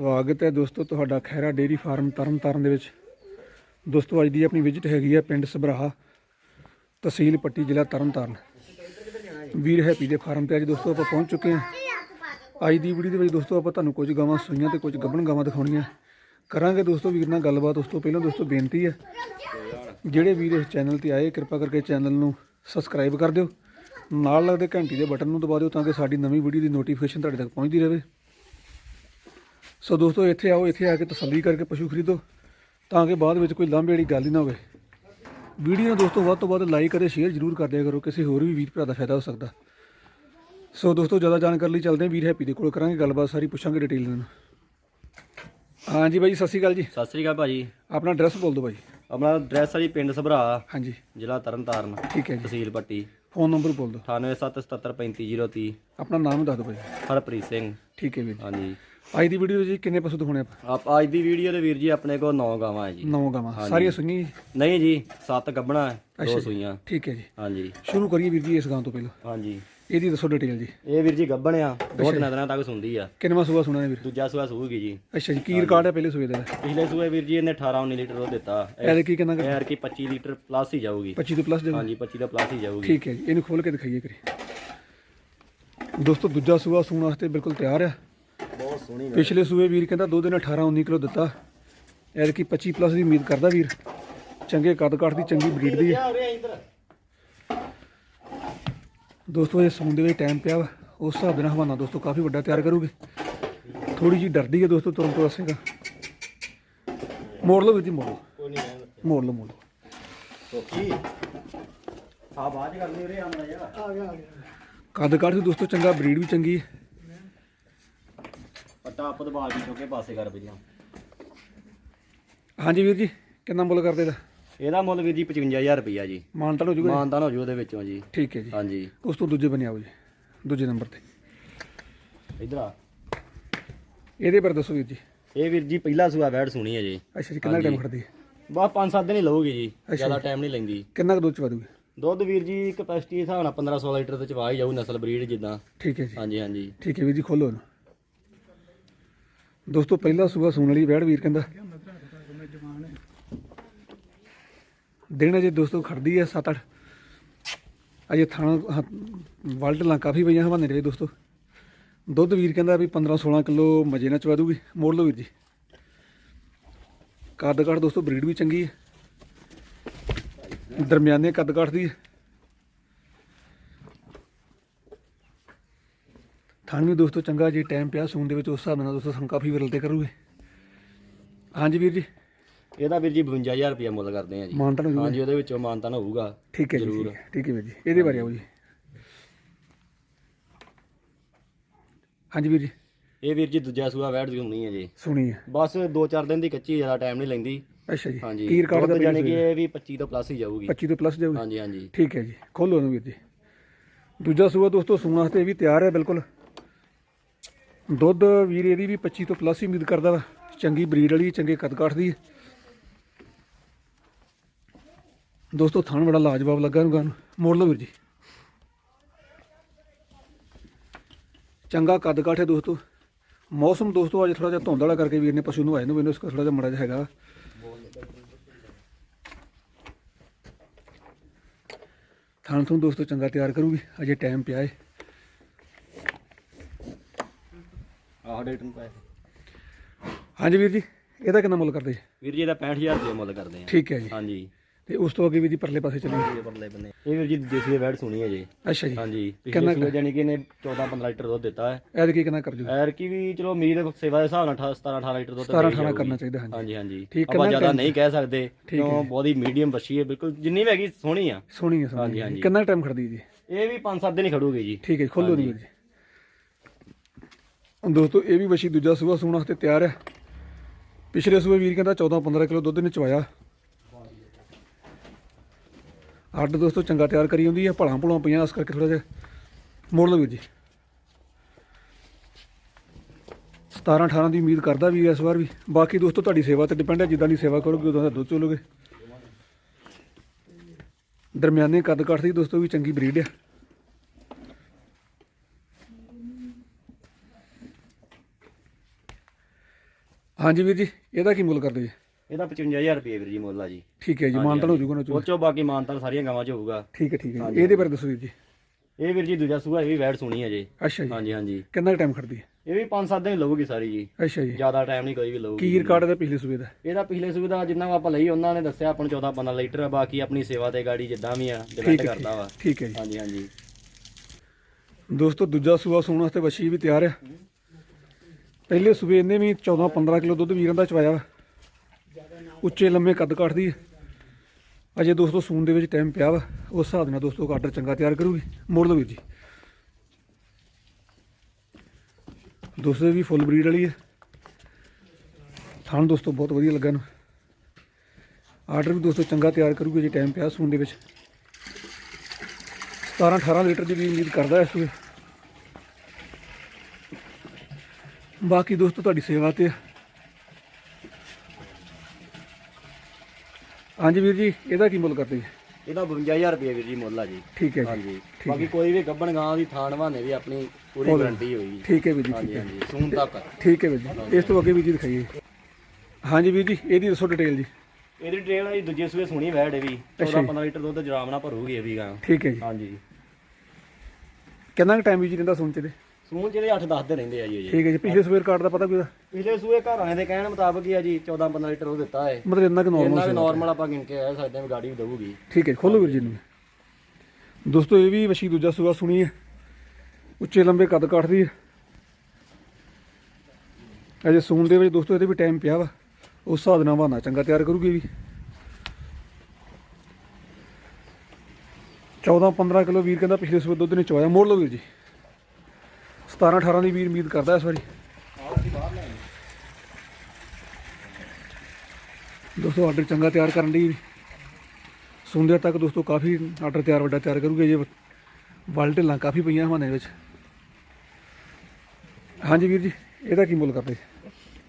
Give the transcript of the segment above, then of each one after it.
ਸਵਾਗਤ ਹੈ ਦੋਸਤੋ, ਤੁਹਾਡਾ ਖੈਰਾ ਡੇਰੀ ਫਾਰਮ ਤਰਨਤਾਰਨ ਦੇ ਵਿੱਚ। ਦੋਸਤੋ, ਅੱਜ ਦੀ ਆਪਣੀ ਵਿਜ਼ਿਟ ਹੈਗੀ ਹੈ ਪਿੰਡ ਸਭਰਾਹਾ ਤਹਿਸੀਲ ਪੱਟੀ, ਜ਼ਿਲ੍ਹਾ ਤਰਨਤਾਰਨ। ਵੀਰ ਹੈਪੀ ਦੇ ਫਾਰਮ ਤੇ ਅੱਜ ਦੋਸਤੋ ਆਪਾਂ ਪਹੁੰਚ ਚੁੱਕੇ ਹਾਂ। ਅੱਜ ਦੀ ਵੀਡੀਓ ਦੇ ਵਿੱਚ ਦੋਸਤੋ ਆਪਾਂ ਤੁਹਾਨੂੰ ਕੁਝ ਗਾਵਾਂ ਸੂਈਆਂ ਤੇ ਕੁਝ ਗੱਭਣ ਗਾਵਾਂ ਦਿਖਾਉਣੀਆਂ। ਕਰਾਂਗੇ ਦੋਸਤੋ ਵੀਰ ਨਾਲ ਗੱਲਬਾਤ। ਉਸ ਤੋਂ ਪਹਿਲਾਂ ਦੋਸਤੋ ਬੇਨਤੀ ਹੈ, ਜਿਹੜੇ ਵੀਰ ਇਸ ਚੈਨਲ ਤੇ ਆਏ, ਕਿਰਪਾ ਕਰਕੇ ਚੈਨਲ ਨੂੰ ਸਬਸਕ੍ਰਾਈਬ ਕਰ ਦਿਓ। ਨਾਲ ਲੱਗਦੇ ਘੰਟੀ ਦੇ ਬਟਨ ਨੂੰ ਦਬਾ ਦਿਓ ਤਾਂ ਕਿ ਸਾਡੀ ਨਵੀਂ ਵੀਡੀਓ ਦੀ ਨੋਟੀਫਿਕੇਸ਼ਨ ਤੁਹਾਡੇ ਤੱਕ ਪਹੁੰਚਦੀ ਰਹੇ। ਸੋ ਦੋਸਤੋ ਇੱਥੇ ਆਓ ਇੱਥੇ ਆ ਕੇ ਤਸੱਲੀ ਕਰਕੇ ਪਸ਼ੂ ਖਰੀਦੋ ਤਾਂ ਕਿ ਬਾਅਦ ਵਿੱਚ ਕੋਈ ਲਾਂਭੇ ਵਾਲੀ ਗੱਲ ਹੀ ਨਾ ਹੋਵੇ। ਵੀਡੀਓ ਨੂੰ ਦੋਸਤੋ ਵੱਧ ਤੋਂ ਵੱਧ ਲਾਈਕ ਅਤੇ ਸ਼ੇਅਰ ਜ਼ਰੂਰ ਕਰ ਦਿਆ ਕਰੋ ਕਿਸੇ ਹੋਰ ਵੀ ਵੀਰ ਭਰਾ ਦਾ ਫਾਇਦਾ ਹੋ ਸਕਦਾ। ਸੋ ਦੋਸਤੋ ਜ਼ਿਆਦਾ ਜਾਣਕਾਰੀ ਲਈ ਚੱਲਦੇ ਹਾਂ ਵੀਰ ਹੈਪੀ ਦੇ ਕੋਲ ਕਰਾਂਗੇ ਗੱਲਬਾਤ ਸਾਰੀ ਪੁੱਛਾਂਗੇ ਡਿਟੇਲ ਨਾਲ ਹਾਂਜੀ ਬਾਈ ਸਤਿ ਸ਼੍ਰੀ ਅਕਾਲ ਜੀ। ਸਤਿ ਸ੍ਰੀ ਅਕਾਲ ਭਾਜੀ। ਆਪਣਾ ਐਡਰੈਸ ਬੋਲ ਦਿਓ ਬਾਈ। ਆਪਣਾ ਐਡਰੈਸ ਹੈ ਜੀ ਪਿੰਡ ਸਭਰਾ ਹਾਂਜੀ। ਜ਼ਿਲ੍ਹਾ ਤਰਨਤਾਰਨ ਠੀਕ ਹੈ ਜੀ। ਤਹਿਸੀਲ ਪੱਟੀ। ਫੋਨ ਨੰਬਰ ਬੋਲ ਦਿਓ। 9877735030 ਆਪਣਾ ਨਾਮ ਦੱਸ ਦਿਓ ਬਾਈ ਹਰਪ੍ਰੀਤ ਸਿੰਘ। ਠੀਕ ਹੈ ਵੀਰ ਜੀ। ਹਾਂਜੀ। ਅੱਜ ਦੀ ਵੀਡੀਓ ਜੀ ਕਿੰਨੇ ਪਸ਼ੂ ਦਿਖਾਉਣੇ ਆਪਾਂ? ਆਪ ਅੱਜ ਦੀ ਵੀਡੀਓ ਦੇ ਵੀਰ ਜੀ ਆਪਣੇ ਕੋਲ 9 ਗਾਵਾਂ ਹੈ ਜੀ। ਨੌ ਗਾਵਾਂ। ਸਾਰੀਆਂ ਸੁਣੀਆਂ ਜੀ ਨਹੀਂ ਜੀ 7 ਗੱਬਣਾ ਅੱਛਾ ਦੋ ਜੀ। ਸੂਈਆਂ। ਠੀਕ ਹੈ ਜੀ। ਹਾਂਜੀ। ਸ਼ੁਰੂ ਕਰੀਏ ਵੀਰ ਜੀ ਇਸ ਗਾਂ ਤੋਂ ਪਹਿਲਾਂ। ਹਾਂਜੀ। ਇਹਦੀ ਦੱਸੋ ਡਿਟੇਲ ਜੀ। ਇਹ ਵੀਰ ਜੀ ਗੱਬਣ ਆ ਦੋ ਦਿਨਾਂ ਦਿਨਾਂ ਤੱਕ ਸੁੰਦੀ ਆ। ਕਿੰਨਵਾਂ ਸੂਆ ਸੁਣਾ ਹੈ ਵੀਰ? ਦੂਜਾ ਸੂਆ ਸੂਗੀ ਜੀ। ਅੱਛਾ ਜੀ ਕੀ ਰਿਕਾਰਡ ਹੈ ਪਹਿਲੇ ਸੂਏ ਦਾ? ਪਿਛਲੇ ਸੂਏ ਵੀਰ ਜੀ ਇਹਨੇ 18 19 ਲੀਟਰ ਦੁੱਧ ਦਿੱਤਾ। ਇਹਦੇ ਕੀ ਕਿੰਨਾ ਕੁ? ਯਾਰ ਕੀ 25 ਲੀਟਰ ਪਲੱਸ ਹੀ ਜਾਊਗੀ। 25 ਤੋਂ ਪਲੱਸ ਦੇ ਹਾਂਜੀ 25 ਦਾ ਪਲੱਸ ਹੀ ਜਾਊਗੀ। ਠੀਕ ਹੈ ਜੀ ਇਹਨੂੰ ਖੋਲ ਕੇ ਦਿਖਾਈਏ ਕਰੀ ਦੋਸਤੋ ਦੂਜਾ ਸੂਆ ਸੂਣ ਵਾਸਤੇ ਬਿਲਕੁਲ ਤਿਆਰ ਆ। ਬਹੁਤ ਸੋਹਣੀ ਪਿਛਲੇ ਸੂਏ ਵੀਰ ਕਹਿੰਦਾ ਦੋ ਦਿਨ 18 19 ਕਿਲੋ ਦਿੱਤਾ। ਐਰ ਕੀ 25 ਪਲੱਸ ਦੀ ਉਮੀਦ ਕਰਦਾ ਵੀਰ। ਚੰਗੇ ਕੱਦ ਕਾਠ ਦੀ ਚੰਗੀ ਬਰੀਡ ਦੀ। ਹੈ ਦੋਸਤੋ ਇਹ ਸੂਣ ਦੇ ਵਿੱਚ ਟਾਈਮ ਪਿਆ ਵਾ। ਉਸ ਹਿਸਾਬ ਦੇ ਨਾਲ ਹਵਾਨਾ ਦੋਸਤੋ ਕਾਫੀ ਵੱਡਾ ਤਿਆਰ ਕਰੂਗੇ। ਥੋੜੀ ਜੀ ਡਰਦੀ ਹੈ ਦੋਸਤੋ ਤੁਰਨ ਤੋਂ ਵਸੇਗਾ ਮੋੜ ਲਓ ਵੀਰ ਜੀ ਮੋੜ ਮੋੜ ਲਓ ਮੋੜ ਲਓ। ਆ ਚ ਕਰਨੀ ਉਰੇ ਆਮਣਾ ਯਾਰ ਕੱਦ ਕਾਠ ਵੀ ਦੋਸਤੋ ਚੰਗਾ ਬਰੀਡ ਵੀ ਚੰਗੀ ਹੈ। ਆਪਦ ਬਾਲ ਦੀ ਚੁੱਕੇ ਪਾਸੇ ਕਰ ਪਹਿਲਾਂ ਹਾਂਜੀ ਵੀਰ ਜੀ ਕਿੰਨਾ ਮੁੱਲ ਕਰਦੇ ਦਾ? ਇਹਦਾ ਮੁੱਲ ਵੀਰ ਜੀ 55000 ਰੁਪਈਆ ਜੀ। ਮਾਨਤਾਨ ਹੋ ਜੂਗਾ ਮਾਨਦਾਨ ਹੋ ਜੂ ਉਹਦੇ ਵਿੱਚੋਂ ਜੀ। ਠੀਕ ਹੈ ਜੀ। ਹਾਂਜੀ। ਉਸ ਤੋਂ ਦੂਜੇ ਬਣੇ ਆਓ ਜੀ ਦੂਜੇ ਨੰਬਰ ਤੇ। ਇਧਰ ਆ। ਇਹਦੇ ਬਾਰੇ ਦੱਸੋ ਵੀਰ ਜੀ। ਇਹ ਵੀਰ ਜੀ ਪਹਿਲਾ ਸੂਆ ਵੈੜ ਸੁਣੀ ਹੈ ਜੀ। ਅੱਛਾ ਜੀ ਕਿੰਨਾ ਟਾਈਮ ਖੜਦੀ ਹੈ? ਬਸ 5-7 ਦਿਨ ਹੀ ਲਊਗੀ ਜੀ ਜ਼ਿਆਦਾ ਟਾਈਮ ਨਹੀਂ ਲੈਂਦੀ। ਕਿੰਨਾ ਕੁ ਦੁੱਧ ਚਵਾ ਦੂਗੀ? ਦੁੱਧ ਵੀਰ ਜੀ ਕਪੈਸਿਟੀ ਹਿਸਾਬ ਨਾਲ 15-16 ਲੀਟਰ ਤੇ ਚਵਾ ਹੀ ਜਾਊ ਨਸਲ ਬਰੀਡ ਜਿੱਦਾਂ। ਠੀਕ ਹੈ ਜੀ। ਹਾਂਜੀ ਹਾਂਜੀ। ਠੀਕ ਹੈ ਵੀਰ ਜੀ ਖੋਲੋ ਇਹਨੂੰ। ਦੋਸਤੋ, ਪਹਿਲਾ ਸੂਆ ਸੂਣ ਵਾਲੀ ਵੈੜ ਵੀਰ ਕਹਿੰਦਾ। ਦਿਨ ਅਜੇ ਦੋਸਤੋ ਖੜਦੀ ਹੈ 7-8 ਅਜੇ ਥਾਣਾ ਵਲਟਲਾਂ ਕਾਫੀ ਪਈਆਂ ਹਵਾਨੇ ਦੇ ਦੋਸਤੋ। ਦੁੱਧ ਵੀਰ ਕਹਿੰਦਾ ਵੀ 15-16 ਕਿਲੋ ਮਜੇ ਨਾਲ ਚਵਾ ਦੂਗੀ। ਮੋੜ ਲਓ ਵੀਰ ਜੀ। ਕੱਦ ਕਾਠ ਦੋਸਤੋ ਬਰੀਡ ਵੀ ਚੰਗੀ ਹੈ ਦਰਮਿਆਨੇ ਕੱਦ ਕਾਠ ਦੀ ਹੈ ਥਣ ਵੀ ਦੋਸਤੋ ਚੰਗਾ ਜੀ ਟਾਈਮ ਪਿਆ ਸੂਣ ਦੇ ਵਿੱਚ ਉਸ ਹਿਸਾਬ ਨਾਲ ਦੋਸਤੋ ਸਾਨੂੰ ਕਾਫੀ ਵਿਰਲ ਤੇ ਕਰੂਗੇ। ਹਾਂਜੀ ਵੀਰ ਜੀ। ਇਹਦਾ ਵੀਰ ਜੀ 52000 ਰੁਪਈਆ ਮੁੱਲ ਕਰਦੇ ਆ ਜੀ। ਮਾਨਤਾਨ ਹੋ ਜੂਗਾ ਹਾਂਜੀ ਉਹਦੇ ਵਿੱਚੋਂ ਮਾਨਤਾਨ ਹੋਊਗਾ। ਠੀਕ ਹੈ ਜੀ ਜ਼ਰੂਰ। ਠੀਕ ਹੈ, ਵੀਰ ਜੀ। ਇਹਦੇ ਬਾਰੇ ਆਓ ਜੀ। ਹਾਂਜੀ ਵੀਰ ਜੀ। ਇਹ ਵੀਰ ਜੀ ਦੂਜਾ ਸੂਆ ਵੈੜ ਸੁਣੀ ਹੈ ਜੀ। ਸੁਣੀ ਹੈ। ਬਸ 2-4 ਦਿਨ ਦੀ ਕੱਚੀ ਜ਼ਿਆਦਾ ਟਾਈਮ ਨਹੀਂ ਲੈਂਦੀ। ਅੱਛਾ ਜੀ। ਹਾਂਜੀ। ਕੀ ਰਿਕਾਰਡ ਦਾ ਦੁੱਧ ਜਾਣੀ ਕਿ ਇਹ ਵੀ 25 ਤੋਂ ਪਲੱਸ ਹੀ ਜਾਊਗੀ। 25 ਤੋਂ ਪਲੱਸ ਜਾਊਗੀ। ਹਾਂਜੀ ਹਾਂਜੀ। ਠੀਕ ਹੈ ਜੀ। ਖੋਲੋ ਇਹਨੂੰ ਵੀਰ ਜੀ। ਦੂਜਾ ਸੂਆ ਦੋਸਤੋ ਸੂਣ ਵਾਸਤੇ ਵੀ ਤਿਆਰ ਹੈ ਬਿਲਕੁਲ। ਦੁੱਧ ਵੀਰ ਇਹਦੀ ਵੀ 25 ਤੋਂ ਪਲੱਸ ਹੀ ਉਮੀਦ ਕਰਦਾ ਵਾ। ਚੰਗੀ ਬਰੀਡ ਵਾਲੀ, ਚੰਗੇ ਕੱਦਕਾਠ ਦੀ। ਦੋਸਤੋ, ਥਣ ਬੜਾ ਲਾਜਵਾਬ ਲੱਗਾ ਇਹਨੂੰ ਗਾਂ ਮੋੜ ਲਓ ਵੀਰ ਜੀ। ਚੰਗਾ ਕੱਦਕਾਠ ਹੈ ਦੋਸਤੋ। ਮੌਸਮ ਦੋਸਤੋ, ਅੱਜ ਥੋੜਾ ਜਿਹਾ ਧੁੰਦ ਵਾਲਾ ਕਰਕੇ ਵੀਰ ਨੇ ਪਸ਼ੂ ਨੂੰ ਆਏ ਨੂੰ, ਮੈਨੂੰ ਇਸ ਥੋੜਾ ਜਿਹਾ ਮੜਾ ਜਿਹਾ ਹੈਗਾ ਥਣ ਤੋਂ ਦੋਸਤੋ ਚੰਗਾ ਤਿਆਰ ਕਰੂਗੀ। ਅਜੇ ਟਾਈਮ ਪਿਆ ਹੈ ਆਹ ਡੇਟ ਨੂੰ ਪੈਸੇ ਹਾਂਜੀ ਵੀਰ ਜੀ ਇਹਦਾ ਕਿੰਨਾ ਮੁੱਲ ਕਰਦੇ? ਵੀਰ ਜੀ ਇਹਦਾ 65000 ਰੁਪਏ ਮੁੱਲ ਕਰਦੇ ਆ। ਠੀਕ ਹੈ ਜੀ। ਹਾਂਜੀ। ਤੇ ਉਸ ਤੋਂ ਅੱਗੇ ਵੀ ਜੀ ਪਰਲੇ ਪਾਸੇ ਚੱਲੀਏ ਇਹ ਪਰਲੇ ਬੰਨੇ। ਇਹ ਵੀਰ ਜੀ ਦੇਸੀ ਵੈੜ ਸੁਣੀ ਹੈ ਜੀ। ਅੱਛਾ ਜੀ। ਹਾਂਜੀ ਕਿੰਨਾ ਸੂਏ ਜਾਨੀ ਕਿ ਇਹਨੇ 14-15 ਲੀਟਰ ਦੁੱਧ ਦਿੱਤਾ ਹੈ। ਐਦ ਕੀ ਕਿੰਨਾ ਕਰ ਜੂ? ਐਰ ਕੀ ਵੀ ਚਲੋ ਉਮੀਦ ਸੇਵਾ ਦੇ ਹਿਸਾਬ ਨਾਲ 17-18 ਲੀਟਰ ਦੁੱਧ 17 ਦੇ 18 ਜਾਊਗੀ। ਕਰਨਾ ਚਾਹੀਦਾ ਹਾਂਜੀ। ਹਾਂਜੀ ਹਾਂਜੀ। ਠੀਕ, ਆਪਾਂ ਜ਼ਿਆਦਾ ਨਹੀਂ ਕਹਿ ਸਕਦੇ ਕਿਉਂ ਬਹੁਤੀ ਮੀਡੀਅਮ ਬੱਚੀ ਹੈ ਬਿਲਕੁਲ ਜਿੰਨੀ ਵੀ ਹੈਗੀ ਸੋਹਣੀ ਆ। ਸੋਹਣੀ ਹੈ ਹਾਂਜੀ, ਸੋਹਣੀ ਹਾਂਜੀ। ਕਿੰਨਾ ਟਾਈਮ ਖੜਦੀ ਹੈ ਜੀ? ਇਹ ਵੀ 5-7 ਦਿਨ ਹੀ ਖੜੂਗੀ ਜੀ। ਠੀਕ ਹੈ ਖੋਲੋ ਵੀਰ ਜੀ। ਦੋਸਤੋ, ਇਹ ਵੀ ਵਸ਼ੀ ਦੂਜਾ ਸੂਆ ਸੂਣ ਵਾਸਤੇ ਤਿਆਰ ਹੈ। ਪਿਛਲੇ ਸੂਏ ਵੀਰ ਕਹਿੰਦਾ 14 15 ਕਿਲੋ ਦੁੱਧ ਨੇ ਚਵਾਇਆ। ਅੱਡ ਦੋਸਤੋ, ਚੰਗਾ ਤਿਆਰ ਕਰੀ ਹੁੰਦੀ ਹੈ, ਭਲਾਂ ਭੁਲਾਂ ਪਈਆਂ, ਇਸ ਕਰਕੇ ਥੋੜਾ ਜਿਹਾ ਮੋੜ ਲਓ ਵੀਰ ਜੀ। 17 18 ਦੀ ਉਮੀਦ ਕਰਦਾ ਵੀ ਇਸ ਵਾਰ ਵੀ। ਬਾਕੀ ਦੋਸਤੋ, ਤੁਹਾਡੀ ਸੇਵਾ ਤੇ ਡਿਪੈਂਡ ਹੈ, ਜਿੱਦਾਂ ਦੀ ਸੇਵਾ ਕਰੋਗੇ, ਉਦਾਂ ਦਾ ਦੁੱਧ ਚੋਲੋਗੇ। ਦਰਮਿਆਨੇ ਕੱਦ ਕਾਠ ਦੀ ਦੋਸਤੋ ਵੀ ਚੰਗੀ ਬਰੀਡ ਹੈ। ਹਾਂਜੀ ਵੀਰ ਜੀ ਇਹਦਾ ਕੀ ਮੁੱਲ ਕਰਦੇ ਜੀ? ਇਹਦਾ 55000 ਰੁਪਏ ਵੀਰ ਜੀ ਮੁੱਲ ਆ ਜੀ। ਠੀਕ ਹੈ ਜੀ ਹਾਂਜੀ, ਮਾਨਤਨ ਹੋ। ਜਾਊਗਾ ਨਾ ਉਹ ਚੋਂ ਬਾਕੀ ਮਾਨਤਾਲ ਸਾਰੀਆਂ ਗਾਵਾਂ 'ਚ ਹੋਊਗਾ। ਠੀਕ ਹੈ ਠੀਕ ਹੈ। ਜੀ। ਇਹਦੇ ਬਾਰੇ ਦੱਸੋ ਵੀਰ ਜੀ। ਇਹ ਵੀਰ ਜੀ ਦੂਜਾ ਸੂਆ ਇਹ ਵੀ ਵੈੜ ਸੁਣੀ ਹੈ ਜੀ। ਅੱਛਾ ਜੀ। ਹਾਂਜੀ ਹਾਂਜੀ। ਕਿੰਨਾ ਟਾਈਮ ਖੜਦੀ ਹੈ? ਇਹ ਵੀ 5-7 ਦਿਨ ਲਊਗੀ ਸਾਰੀ ਜੀ। ਅੱਛਾ ਜੀ। ਜ਼ਿਆਦਾ ਟਾਈਮ ਨਹੀਂ ਕੋਈ ਵੀ ਲਊਗੀ ਕੀ ਰਿਕਾਰਡ ਦਾ ਪਿਛਲੇ ਸੂਬੇ ਦਾ? ਇਹਦਾ ਪਿਛਲੇ ਸੂਬੇ ਦਾ ਜਿੰਨਾ ਆਪਾਂ ਲਈ ਉਹਨਾਂ ਨੇ ਦੱਸਿਆ ਆਪਾਂ ਨੂੰ 14-15 ਲੀਟਰ ਆ ਬਾਕੀ ਆਪਣੀ ਸੇਵਾ ਤੇ ਗਾੜੀ ਜਿੱਦਾਂ ਵੀ ਆ ਡਿਪੈਂਡ ਠੀਕ ਹੈ ਕਰਦਾ ਵਾ। ਠੀਕ ਹੈ ਜੀ। ਹਾਂਜੀ ਹਾਂਜੀ। ਦੋਸਤੋ ਦੂਜਾ ਸੂਆ ਸੂਣ ਵਾਸਤੇ ਵਛੀ ਵੀ ਤਿਆਰ ਆ। ਪਹਿਲੇ ਸੂਬੇ ਇਹਨੇ ਵੀ 14 15 ਕਿਲੋ ਦੁੱਧ ਵੀਰਾਂ ਦਾ ਚਵਾਇਆ ਵਾ। ਉੱਚੇ ਲੰਮੇ ਕੱਦ ਕੱਟਦੀ ਹੈ ਅਜੇ ਦੋਸਤੋ ਸੂਨ ਦੇ ਵਿੱਚ ਟਾਈਮ ਪਿਆ ਵਾ। ਉਸ ਹਿਸਾਬ ਨਾਲ ਦੋਸਤੋ ਆਰਡਰ ਚੰਗਾ ਤਿਆਰ ਕਰੂਗੀ। ਮੋੜ ਲਓ ਵੀਰ ਜੀ। ਦੋਸਤੋ ਵੀ ਫੁੱਲ ਬਰੀਡ ਵਾਲੀ ਹੈ ਥਾਣ ਦੋਸਤੋ ਬਹੁਤ ਵਧੀਆ ਲੱਗਾ ਨੂੰ ਆਰਡਰ ਵੀ ਦੋਸਤੋ ਚੰਗਾ ਤਿਆਰ ਕਰੂਗੀ ਜੇ ਟਾਈਮ ਪਿਆ ਸੂਨ ਦੇ ਵਿੱਚ। 17 18 ਲੀਟਰ ਦੀ ਵੀ ਉਮੀਦ ਕਰਦਾ ਇਸ ਵੇ ਬਾਕੀ ਦੋਸਤੋ ਤੁਹਾਡੀ ਸੇਵਾ ਤੇ। ਹਾਂਜੀ ਵੀਰ ਜੀ ਇਹਦਾ ਕੀ ਮੁੱਲ ਕਰਦੇ ਜੀ? ਇਹਦਾ 52000 ਰੁਪਏ ਵੀਰ ਜੀ ਮੁੱਲ ਆ ਜੀ। ਠੀਕ ਹੈ ਜੀ ਹਾਂਜੀ। ਠੀਕ ਬਾਕੀ ਕੋਈ ਵੀ ਗੱਬਣ ਗਾਂ ਦੀ ਥਾਣ ਬਹਾਨੇ ਦੀ ਆਪਣੀ ਪੂਰੀ। ਗਾਰੰਟੀ ਹੋਈ ਜੀ। ਠੀਕ ਹੈ ਵੀਰ ਜੀ ਹਾਂਜੀ ਠੀਕ ਹੈ। ਹਾਂਜੀ ਸੂਨ ਤੱਕ। ਠੀਕ ਹੈ ਵੀਰ ਜੀ। ਇਸ ਤੋਂ ਅੱਗੇ ਵੀਰ ਜੀ ਦਿਖਾਈਏ। ਹਾਂਜੀ ਵੀਰ ਜੀ ਇਹਦੀ ਦੱਸੋ ਡਿਟੇਲ ਜੀ। ਇਹਦੀ ਡਿਟੇਲ ਆ ਜੀ ਦੂਜੇ ਸੂਏ ਸੁਣੀ ਵੈੜ ਇਹ ਵੀ। ਅੱਛਾ 14 ਜੀ। 15 ਲੀਟਰ ਦੁੱਧ ਜਰਾਮ ਨਾਲ ਭਰੂਗੀ ਇਹ ਵੀ ਗਾਂ। ਠੀਕ ਹੈ ਜੀ। ਹਾਂਜੀ। ਕਿੰਨਾ ਕੁ ਟਾਈਮ ਵੀਰ ਜੀ ਰਹਿੰਦਾ ਸੁਣ ਚ ਦੇ ਸੂਨ ਜਿਹੜੇ 8 10 ਦੇ ਰਹਿੰਦੇ ਆ ਜੀ ਠੀਕ ਹੈ ਜੀ ਪਿਛਲੇ ਸਵੇਰ ਕਾਰਡ ਦਾ ਪਤਾ ਕੋਈ ਉਹਦਾ? ਪਿਛਲੇ ਸੂਏ ਘਰ ਵਾਲਿਆਂ ਦੇ ਕਹਿਣ ਮੁਤਾਬਕ ਹੀ ਆ ਜੀ 14 15 ਲੀਟਰ ਉਹ ਦਿੱਤਾ ਹੈ। ਮਤਲਬ ਇੰਨਾ ਕਿ ਇੰਨਾ ਨਾਰਮਲ ਵੀ ਨਾਰਮਲ ਆਪਾਂ ਗਿਣ ਕੇ ਆ ਸਕਦੇ ਹਾਂ ਵੀ ਗਾੜੀ ਵੀ ਦਊਗੀ। ਠੀਕ ਹੈ ਖੋਲੋ ਵੀਰ ਜੀ ਨੂੰ। ਦੋਸਤੋ ਇਹ ਵੀ ਵਸ਼ੀ ਦੂਜਾ ਸੂਆ ਸੁਣੀ ਹੈ। ਉੱਚੇ ਲੰਬੇ ਕੱਦ ਕੱਟਦੀ ਹੈ। ਅਜੇ ਸੂਣ ਦੇ ਵਿੱਚ ਦੋਸਤੋ ਇਹਦੇ ਵੀ ਟਾਈਮ ਪਿਆ ਵਾ। ਉਸ ਹਿਸਾਬ ਨਾਲ ਬਹਾਨਾ ਚੰਗਾ ਤਿਆਰ ਕਰੂਗੀ ਇਹ ਵੀ। 14 15 ਕਿਲੋ ਵੀਰ ਕਹਿੰਦਾ ਪਿਛਲੇ ਸੂਏ ਦੁੱਧ ਨੇ ਚਵਾਇਆ ਮੋੜ ਲਓ ਵੀਰ ਜੀ। 17 18 ਦੀ ਵੀਰ ਉਮੀਦ ਕਰਦਾ ਇਸ ਵਾਰੀ। ਦੋਸਤੋ ਆਰਡਰ ਚੰਗਾ ਤਿਆਰ ਕਰਨ ਦੀ। ਸੁਣਦੇ ਤੱਕ ਦੋਸਤੋ ਕਾਫੀ ਆਰਡਰ ਤਿਆਰ ਵੱਡਾ ਤਿਆਰ ਕਰੂਗੇ ਜੇ ਵੱਲ ਢਿੱਲਾਂ ਕਾਫੀ ਪਈਆਂ ਹਵਾਨੇ ਵਿੱਚ। ਹਾਂਜੀ ਵੀਰ ਜੀ ਇਹਦਾ ਕੀ ਮੁੱਲ ਕਰਦੇ?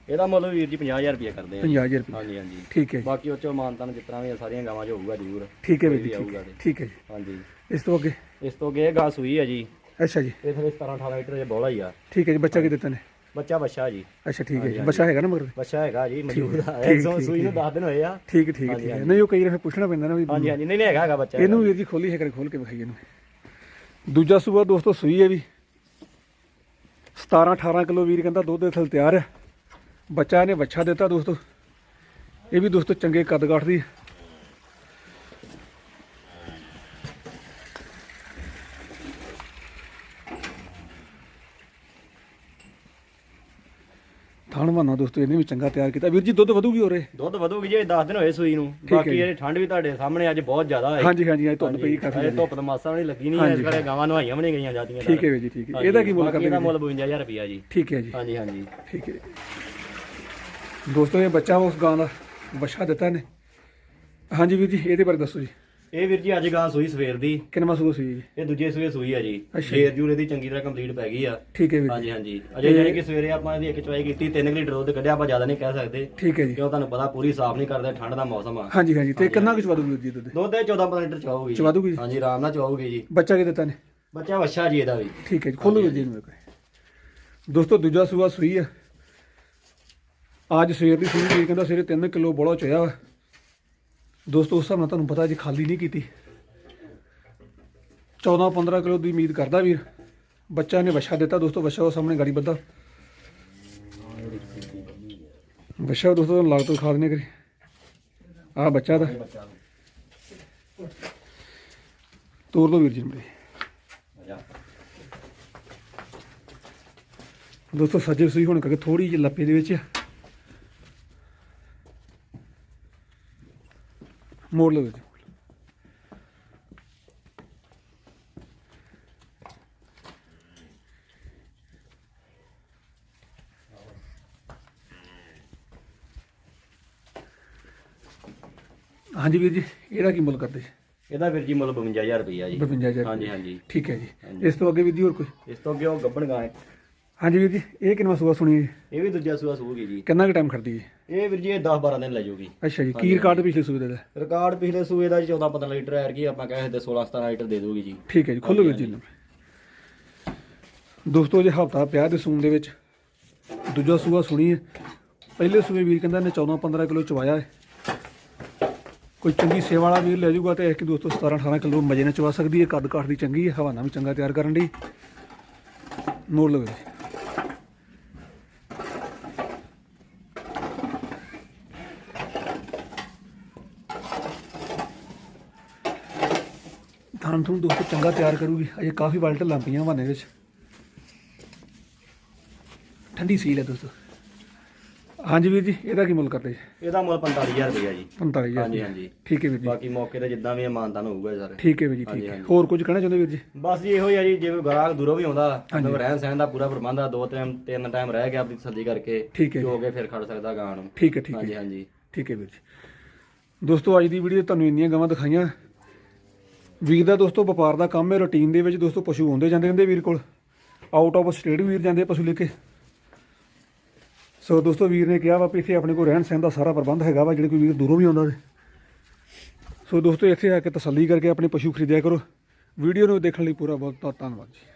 ਇਹਦਾ ਮੁੱਲ ਵੀਰ ਜੀ 50000 ਰੁਪਏ ਕਰਦੇ ਆ। 50000 ਰੁਪਏ ਹਾਂਜੀ ਹਾਂਜੀ। ਠੀਕ ਹੈ ਬਾਕੀ ਉਹ ਚੋਂ ਮਾਨਤਾਨ ਜਿਸ ਤਰ੍ਹਾਂ ਵੀ ਸਾਰੀਆਂ ਗਾਵਾਂ 'ਚ ਹੋਊਗਾ ਜ਼ਰੂਰ। ਠੀਕ ਹੈ ਵੀਰ ਜੀ ਠੀਕ ਹੈ। ਠੀਕ ਹੈ ਹਾਂਜੀ। ਇਸ ਤੋਂ ਅੱਗੇ? ਇਸ ਤੋਂ ਅੱਗੇ ਗਾਂ ਸੂਈ ਆ ਜੀ। ਅੱਛਾ ਜੀ। ਇਹ ਥਲੇ 17 18 ਲੀਟਰ ਜੇ ਬੋਲਾ ਹੀ ਆ। ਠੀਕ ਹੈ ਜੀ ਬੱਚਾ ਕੀ ਦਿੱਤਾ ਨੇ? ਬੱਚਾ ਬੱਚਾ ਜੀ। ਅੱਛਾ ਠੀਕ ਹੈ ਜੀ। ਬੱਚਾ ਹੈਗਾ ਨਾ ਮਗਰ? ਬੱਚਾ ਹੈਗਾ ਜੀ ਮੌਜੂਦ ਆ। ਠੀਕ, ਠੀਕ, ਸੂਈ ਨੂੰ ਠੀਕ। 10 ਦਿਨ ਹੋਏ ਆ। ਠੀਕ ਹੈ, ਠੀਕ ਹੈ, ਠੀਕ ਹੈ। ਨਹੀਂ ਉਹ ਕਈ ਵਾਰ ਪੁੱਛਣਾ ਪੈਂਦਾ ਨਾ ਵੀ ਹਾਂਜੀ ਹਾਂਜੀ। ਨਹੀਂ ਨਹੀਂ ਹੈਗਾ ਹੈਗਾ ਬੱਚਾ ਇਹਨੂੰ ਵੀਰ ਜੀ ਖੋਲੀ ਹੈ ਕਰ ਖੋਲ ਕੇ ਵਿਖਾਈਏ ਇਹਨੂੰ। ਦੂਜਾ ਸੂਆ ਦੋਸਤੋ ਸੂਈ ਹੈ ਵੀ। 17 18 ਕਿਲੋ ਵੀਰ ਕਹਿੰਦਾ ਦੁੱਧ ਦੇ ਥਲ ਤਿਆਰ ਹੈ ਬੱਚਾ ਇਹਨੇ ਵੱਛਾ ਦਿੱਤਾ ਦੋਸਤੋ। ਇਹ ਵੀ ਦੋਸਤੋ ਚੰਗੇ ਕੱਦ ਹੈ ਥਾਣ ਬਣਾ ਦੋਸਤੋ ਇਹਨੇ ਵੀ ਚੰਗਾ ਤਿਆਰ ਕੀਤਾ। ਵੀਰ ਜੀ ਦੁੱਧ ਵਧੂਗੀ ਹੋਰੇ ਦੁੱਧ ਵਧੂਗੀ ਜੀ 10 ਦਿਨ ਹੋਏ ਸੂਈ ਨੂੰ। ਹੈ ਬਾਕੀ ਜੀ। ਇਹ ਠੰਡ ਵੀ ਤੁਹਾਡੇ ਸਾਹਮਣੇ ਅੱਜ ਬਹੁਤ ਜ਼ਿਆਦਾ ਹੈ। ਹਾਂਜੀ ਹਾਂਜੀ ਅੱਜ ਧੁੱਪ ਪਈ ਕਾਫੀ ਜ਼ਿਆਦਾ। ਧੁੱਪ ਤਾਂ ਮਾਸਾ ਵੀ ਨਹੀਂ ਲੱਗੀ ਨਹੀਂ ਇਸ। ਕਰਕੇ ਗਾਵਾਂ ਨਵਾਈਆਂ ਵੀ ਨਹੀਂ ਗਈਆਂ ਜਾਂਦੀਆਂ ਠੀਕ ਹੈ ਵੀਰ ਜੀ ਠੀਕ ਹੈ। ਇਹਦਾ ਕੀ ਮੁੱਲ ਕਰਦੇ ਇਹਦਾ ਮੁੱਲ 52000 ਰੁਪਿਆ ਜੀ? ਠੀਕ ਹੈ ਜੀ। ਹਾਂਜੀ ਹਾਂਜੀ। ਠੀਕ ਹੈ। ਦੋਸਤੋ ਇਹ ਬੱਚਾ ਉਸ ਗਾਂ ਦਾ ਬੱਚਾ ਦਿੱਤਾ ਨੇ ਹਾਂਜੀ ਵੀਰ ਜੀ ਇਹਦੇ ਬਾਰੇ ਦੱਸੋ ਜੀ। ਇਹ ਵੀਰ ਜੀ ਅੱਜ ਗਾਂ ਸੂਈ ਸਵੇਰ ਦੀ। ਕਿੰਨਾ ਸੂਆ ਸੀ ਜੀ ਇਹ ਦੂਜੇ ਸੂਏ ਸੂਈ ਆ ਜੀ। ਅੱਛਾ। ਜੇਰ ਇਹਦੀ ਚੰਗੀ ਤਰ੍ਹਾਂ ਕੰਪਲੀਟ ਪੈ ਗਈ ਆ। ਠੀਕ ਹੈ ਵੀਰ ਹਾਂਜੀ ਹਾਂਜੀ। ਅਜੇ ਜਾਨੀ ਕਿ ਸਵੇਰੇ ਆਪਾਂ ਇਹਦੀ ਇੱਕ ਚਵਾਈ ਕੀਤੀ 3 ਲੀਟਰ ਦੁੱਧ ਕੱਢਿਆ ਆਪਾਂ ਜ਼ਿਆਦਾ ਨਹੀਂ ਕਹਿ ਸਕਦੇ। ਠੀਕ ਹੈ ਜੀ। ਕਿਉਂ ਤੁਹਾਨੂੰ ਪਤਾ ਪੂਰੀ ਸਾਫ਼ ਨਹੀਂ ਕਰਦੇ ਠੰਡ ਦਾ ਮੌਸਮ ਆ। ਹਾਂਜੀ ਹਾਂਜੀ। ਤੇ ਕਿੰਨਾ ਕੁ ਚਵਾ ਦੂਗੀ ਵੀਰ ਜੀ ਦੁੱਧ? ਦੁੱਧ ਇਹ 14 15 ਲੀਟਰ ਚਵਾਉਗੀ ਚਵਾ ਦੂਗੀ ਜੀ? ਹਾਂਜੀ ਆਰਾਮ ਨਾਲ ਚਵਾਉਗੀ ਜੀ। ਬੱਚਾ ਕੀ ਦਿੱਤਾ ਨੇ? ਬੱਚਾ ਵੱਛਾ ਜੀ ਇਹਦਾ ਵੀ। ਠੀਕ ਹੈ ਜੀ। ਖੋਲੋ ਜੀ ਨੂੰ ਇੱਕ ਵਾਰੀ। ਦੋਸਤੋ ਦੂਜਾ ਸੂਆ ਸੂਈ ਆ। ਅੱਜ ਸਵੇਰ ਦੀ ਸੂਈ ਕਹਿੰਦਾ ਸਵੇਰੇ 3 ਕਿਲੋ ਬੋਲਾ ਚੋਇਆ ਵਾ। ਦੋਸਤੋ, ਉਸ ਹਿਸਾਬ ਨਾਲ ਤੁਹਾਨੂੰ ਪਤਾ ਜੀ ਖਾਲੀ ਨਹੀਂ ਕੀਤੀ। 14 15 ਕਿਲੋ ਦੀ ਉਮੀਦ ਕਰਦਾ ਵੀਰ। ਬੱਚਾ ਨੇ ਵਛਾ ਦਿੱਤਾ ਦੋਸਤੋ ਵਛਾ ਉਹ ਸਾਹਮਣੇ ਗਾੜੀ ਬੱਧਾ ਵਛਾ ਦੋਸਤੋ, ਤੁਹਾਨੂੰ ਲਾਗ ਤੋਂ ਖਾ ਦਨੇ ਕਰੀ। ਆ ਬੱਚਾ ਦਾ। ਤੋਰ ਦੋ ਵੀਰ ਜੀ ਮੇਰੇ। ਦੋਸਤੋ, ਸੱਜੇ ਸੂਈ ਹੁਣ ਕਰਕੇ ਥੋੜੀ ਜਿਹੀ ਲੱਪੇ ਦੇ ਵਿੱਚ ਆ। ਮੋੜ ਲਓ ਜੀ। ਹਾਂਜੀ ਵੀਰ ਜੀ ਇਹਦਾ ਕੀ ਮੁੱਲ ਕਰਦੇ ਜੀ ਇਹਦਾ ਵੀਰ ਜੀ ਮੁੱਲ 52000 ਰੁਪਿਆ ਜੀ 52000 ਹਾਂਜੀ ਹਾਂਜੀ ਠੀਕ ਹੈ ਜੀ। ਇਸ ਤੋਂ ਅੱਗੇ ਵੀਰ ਜੀ ਹੋਰ ਕੋਈ ਇਸ ਤੋਂ ਅੱਗੇ ਉਹ ਗੱਬਣ ਗਾਂ ਹੈ। ਹਾਂਜੀ ਵੀਰ ਜੀ ਇਹ ਕਿੰਨਾ ਸੂਆ ਸੁਣੀ ਜੀ? ਇਹ ਵੀ ਦੂਜਾ ਸੂਆ ਸੂਗੀ ਜੀ ਕਿੰਨਾ ਕੁ ਟਾਈਮ ਖੜਦੀ ਹੈ ਇਹ ਵੀਰ ਜੀ ਇਹ 10 12 ਦਿਨ ਲੈ ਜਾਊਗੀ ਅੱਛਾ ਜੀ ਕੀ ਰਿਕਾਰਡ ਪਿਛਲੇ ਸੂਬੇ ਦਾ ਰਿਕਾਰਡ ਪਿਛਲੇ ਸੂਏ ਦਾ 14 15 ਲੀਟਰ ਐਰ ਕੀ ਆਪਾਂ ਕਹਿ ਸਕਦੇ 16 17 ਲੀਟਰ ਦੇ ਦੋਗੀ ਜੀ। ਠੀਕ ਹੈ ਜੀ ਖੋਲੋ ਵੀਰ ਜੀ। ਦੋਸਤੋ ਜੇ ਹਫਤਾ ਪਿਆ ਦੇ ਸੂਣ ਦੇ ਵਿੱਚ। ਦੂਜਾ ਸੂਆ ਸੁਣੀ ਹੈ। ਪਹਿਲੇ ਸੂਏ ਵੀਰ ਕਹਿੰਦਾ ਨੇ 14 15 ਕਿਲੋ ਚਵਾਇਆ ਹੈ। ਕੋਈ ਚੰਗੀ ਸੇਵਾ ਵਾਲਾ ਵੀਰ ਲੈ ਜਾਊਗਾ ਤੇ ਇਹ ਕਿ ਦੋਸਤੋ 17 18 ਕਿਲੋ ਮਜੇ ਨਾਲ ਚਵਾ ਸਕਦੀ ਹੈ। ਕੱਦ ਕਾਠ ਦੀ ਚੰਗੀ ਹੈ ਹਵਾਨਾ ਵੀ ਚੰਗਾ ਤਿਆਰ ਕਰਨ ਦੀ। ਮੋੜ ਲਵੇ ਥੂਣ ਦੋਸਤੋ ਚੰਗਾ ਤਿਆਰ ਕਰੂਗੀ। ਅਜੇ ਕਾਫੀ ਬਾਲਟ ਲੰਪੀਆਂ ਹਵਾਨੇ ਵਿੱਚ। ਠੰਡੀ ਸੀਲ ਹੈ ਦੋਸਤੋ। ਹਾਂਜੀ ਵੀਰ ਜੀ ਇਹਦਾ ਕੀ ਮੁੱਲ ਕਰਦੇ ਜੀ? ਇਹਦਾ ਮੁੱਲ 45000 ਰੁਪਇਆ ਜੀ। 45000 ਹਾਂਜੀ ਹਾਂਜੀ। ਠੀਕ ਹੈ ਵੀਰ ਜੀ। ਬਾਕੀ ਮੌਕੇ ਤੇ ਜਿੱਦਾਂ ਵੀ ਮਾਨਤਾਨ ਹੋਊਗਾ ਸਰ। ਠੀਕ ਹੈ ਵੀਰ ਜੀ ਹਾਂਜੀ, ਠੀਕ ਹੈ। ਹਾਂਜੀ। ਹੋਰ ਕੁਝ ਕਹਿਣਾ ਚਾਹੁੰਦੇ ਵੀਰ ਜੀ? ਬਸ ਜੀ ਇਹੋ ਹੀ ਆ ਜੀ ਜਿਵੇਂ ਗਾਹਕ ਦੂਰੋਂ ਵੀ ਆਉਂਦਾ ਹਾਂਜੀ। ਮਤਲਬ ਰਹਿਣ ਸਹਿਣ ਦਾ ਪੂਰਾ ਪ੍ਰਬੰਧ ਆ ਦੋ ਤਿੰਨ ਤਿੰਨ ਟਾਈਮ ਰਹਿ ਗਿਆ ਆਪਣੀ ਤਸੱਲੀ ਕਰਕੇ ਠੀਕ ਹੈ ਕੇ ਫਿਰ ਖੜ ਸਕਦਾ ਗਾਂ ਨੂੰ। ਠੀਕ ਹੈ ਠੀਕ ਹਾਂਜੀ ਹੈ ਹਾਂਜੀ। ਠੀਕ ਹੈ ਵੀਰ ਜੀ। ਦੋਸਤੋ ਅੱਜ ਦੀ ਵੀਡੀਓ ਤੁਹਾਨੂੰ ਇੰਨੀਆਂ ਗਾਵਾਂ ਦਿਖਾਈਆਂ ਵੀਰ ਦਾ ਦੋਸਤੋ, ਵਪਾਰ ਦਾ ਕੰਮ ਹੈ ਰੁਟੀਨ ਦੇ ਵਿੱਚ ਦੋਸਤੋ, ਪਸ਼ੂ ਆਉਂਦੇ ਜਾਂਦੇ ਰਹਿੰਦੇ ਵੀਰ ਕੋਲ। ਆਊਟ ਆਫ ਸਟੇਟ ਵੀਰ ਜਾਂਦੇ ਪਸ਼ੂ ਲੈ ਕੇ। ਸੋ ਦੋਸਤੋ, ਵੀਰ ਨੇ ਕਿਹਾ ਵਾ ਵੀ ਇੱਥੇ ਆਪਣੇ ਕੋਲ ਰਹਿਣ ਸਹਿਣ ਦਾ ਸਾਰਾ ਪ੍ਰਬੰਧ ਹੈਗਾ ਵਾ, ਜਿਹੜੇ ਕੋਈ ਵੀਰ ਦੂਰੋਂ ਵੀ ਆਉਂਦਾ ਸੋ ਦੋਸਤੋ, ਇੱਥੇ ਆ ਕੇ ਤਸੱਲੀ ਕਰਕੇ ਆਪਣੇ ਪਸ਼ੂ ਖਰੀਦਿਆ ਕਰੋ। ਵੀਡੀਓ ਨੂੰ ਦੇਖਣ ਲਈ ਪੂਰਾ ਬਹੁਤ ਬਹੁਤ ਧੰਨਵਾਦ ਜੀ।